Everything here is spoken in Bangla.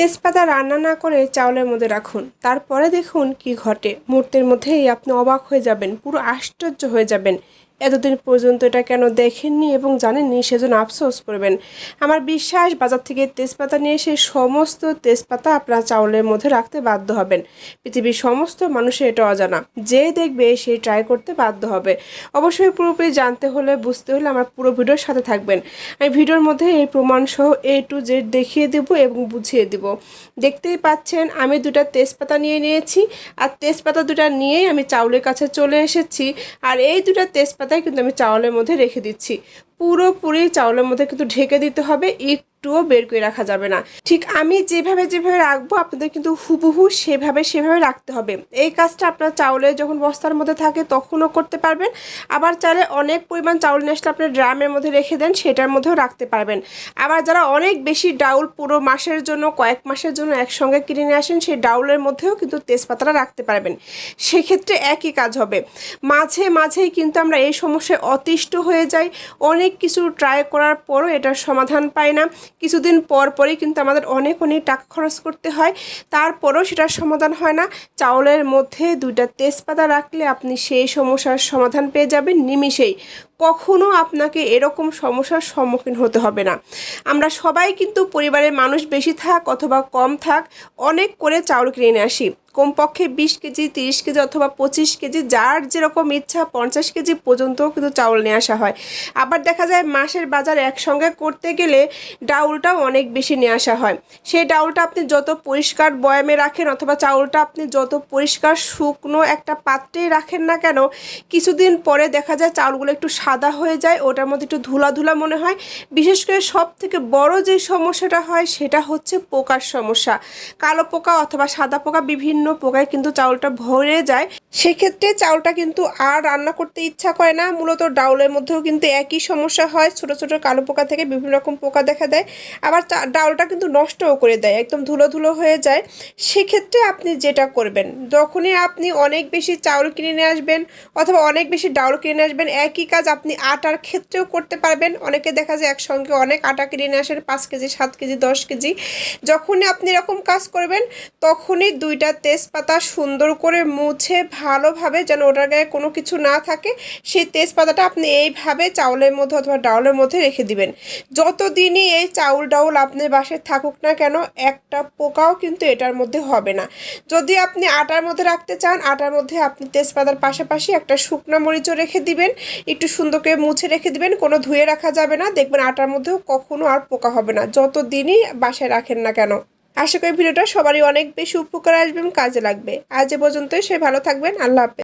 তেজপাতা রান্না না করে চাউলের মধ্যে রাখুন। তারপরে দেখুন কি ঘটে। মুহূর্তের মধ্যেই আপনি অবাক হয়ে যাবেন, পুরো আশ্চর্য হয়ে যাবেন। এতদিন পর্যন্ত এটা কেন দেখেননি এবং জানেননি, সেজন্য আফসোস করবেন। আমার বিশ্বাস, বাজার থেকে তেজপাতা নিয়ে এসে সমস্ত তেজপাতা আপনার চাউলের মধ্যে রাখতে বাধ্য হবেন। পৃথিবীর সমস্ত মানুষের এটা অজানা। যে দেখবে সেই ট্রাই করতে বাধ্য হবে। অবশ্যই পুরোপুরি জানতে হলে, বুঝতে হলে আমার পুরো ভিডিওর সাথে থাকবেন। আমি ভিডিওর মধ্যে এই প্রমাণ সহ এ টু জেড দেখিয়ে দেব এবং বুঝিয়ে দেব। দেখতেই পাচ্ছেন, আমি দুটা তেজপাতা নিয়ে নিয়েছি। আর তেজপাতা দুটা নিয়েই আমি চাউলের কাছে চলে এসেছি। আর এই দুটা তেজপাতাই কিন্তু আমি চাউলের মধ্যে রেখে দিচ্ছি। পুরোপুরি চাউলের মধ্যে কিন্তু ঢেকে দিতে হবে। একটুও বের করে রাখা যাবে না। ঠিক আমি যেভাবে যেভাবে রাখব, আপনাদের কিন্তু হুবহু সেভাবে সেভাবে রাখতে হবে। এই কাজটা আপনার চাউলে যখন বস্তার মধ্যে থাকে তখনও করতে পারবেন। আবার চাইলে অনেক পরিমাণ চাউল নিয়ে আসলে আপনি ড্রামের মধ্যে রেখে দেন, সেটার মধ্যেও রাখতে পারবেন। আবার যারা অনেক বেশি ডাউল পুরো মাসের জন্য, কয়েক মাসের জন্য একসঙ্গে কিনে নিয়ে আসেন, সেই ডাউলের মধ্যেও কিন্তু তেজপাতাটা রাখতে পারবেন। সেক্ষেত্রে একই কাজ হবে। মাঝে মাঝেই কিন্তু আমরা এই সমস্যায় অতিষ্ঠ হয়ে যাই। অনেক কিছু ট্রাই করার পরও এটার সমাধান পাই না। কিছুদিন পর পরই কিন্তু আমাদের অনেক অনেক টাকা খরচ করতে হয়। তারপরেও সেটার সমাধান হয় না। চাউলের মধ্যে দুইটা তেজপাতা রাখলে আপনি সেই সমস্যার সমাধান পেয়ে যাবেন নিমিষেই। কখনো আপনাকে এরকম সমস্যার সম্মুখীন হতে হবে না। আমরা সবাই কিন্তু পরিবারের মানুষ বেশি থাক অথবা কম থাক, অনেক করে চাউল কিনে নিয়ে আসি। কমপক্ষে বিশ কেজি, তিরিশ কেজি অথবা পঁচিশ কেজি, যার যেরকম ইচ্ছা পঞ্চাশ কেজি পর্যন্তও কিন্তু চাউল নিয়ে আসা হয়। আবার দেখা যায় মাসের বাজার একসঙ্গে করতে গেলে ডাউলটাও অনেক বেশি নিয়ে আসা হয়। সেই ডাউলটা আপনি যত পরিষ্কার বয়ামে রাখেন অথবা চাউলটা আপনি যত পরিষ্কার শুকনো একটা পাত্রেই রাখেন না কেন, কিছুদিন পরে দেখা যায় চাউলগুলো একটু সাদা হয়ে যায়, ওটার মধ্যে একটু ধুলা ধুলা মনে হয়। বিশেষ করে সব থেকে বড় যে সমস্যাটা হয়, সেটা হচ্ছে পোকার সমস্যা। কালো পোকা অথবা সাদা পোকা বিভিন্ন পোকায় কিন্তু চাউলটা ভরে যায়। সেক্ষেত্রে চাউলটা কিন্তু আর রান্না করতে ইচ্ছা করে না। মূলত ডাউলের মধ্যেও কিন্তু একই সমস্যা হয়। ছোট ছোট কালো পোকা থেকে বিভিন্ন রকম পোকা দেখা দেয়। আবার ডাউলটা কিন্তু নষ্টও করে দেয়, একদম ধুলো ধুলো হয়ে যায়। সেক্ষেত্রে আপনি যেটা করবেন, যখনই আপনি অনেক বেশি চাউল কিনে নিয়ে আসবেন অথবা অনেক বেশি ডাউল কিনে নিয়ে আসবেন, একই কাজ আপনি আটার ক্ষেত্রেও করতে পারবেন। অনেকে দেখা যায় একসঙ্গে অনেক আটা কিনে নিয়ে আসেন, পাঁচ কেজি, সাত কেজি, দশ কেজি। যখনই আপনি এরকম কাজ করবেন, তখনই দুইটা তেজপাতা সুন্দর করে মুছে ভালোভাবে যেন ওটার গায়ে কোনো কিছু না থাকে, সেই তেজপাতাটা আপনি এইভাবে চাউলের মধ্যে অথবা ডাউলের মধ্যে রেখে দিবেন। যতদিনই এই চাউল ডাউল আপনার বাসায় থাকুক না কেন, একটা পোকাও কিন্তু এটার মধ্যে হবে না। যদি আপনি আটার মধ্যে রাখতে চান, আটার মধ্যে আপনি তেজপাতার পাশাপাশি একটা শুকনো মরিচও রেখে দিবেন। একটু সুন্দর করে মুছে রেখে দিবেন, কোনো ধুয়ে রাখা যাবে না, দেখবেন আটার মধ্যেও কখনো আর পোকা হবে না, যত দিনই বাসায় রাখেন না কেন। আশা করি ভিডিওটা সবারই অনেক বেশি উপকার আসবে এবং কাজে লাগবে। আজ এ পর্যন্তই সে ভালো থাকবেন, আল্লাহ হাফেজ।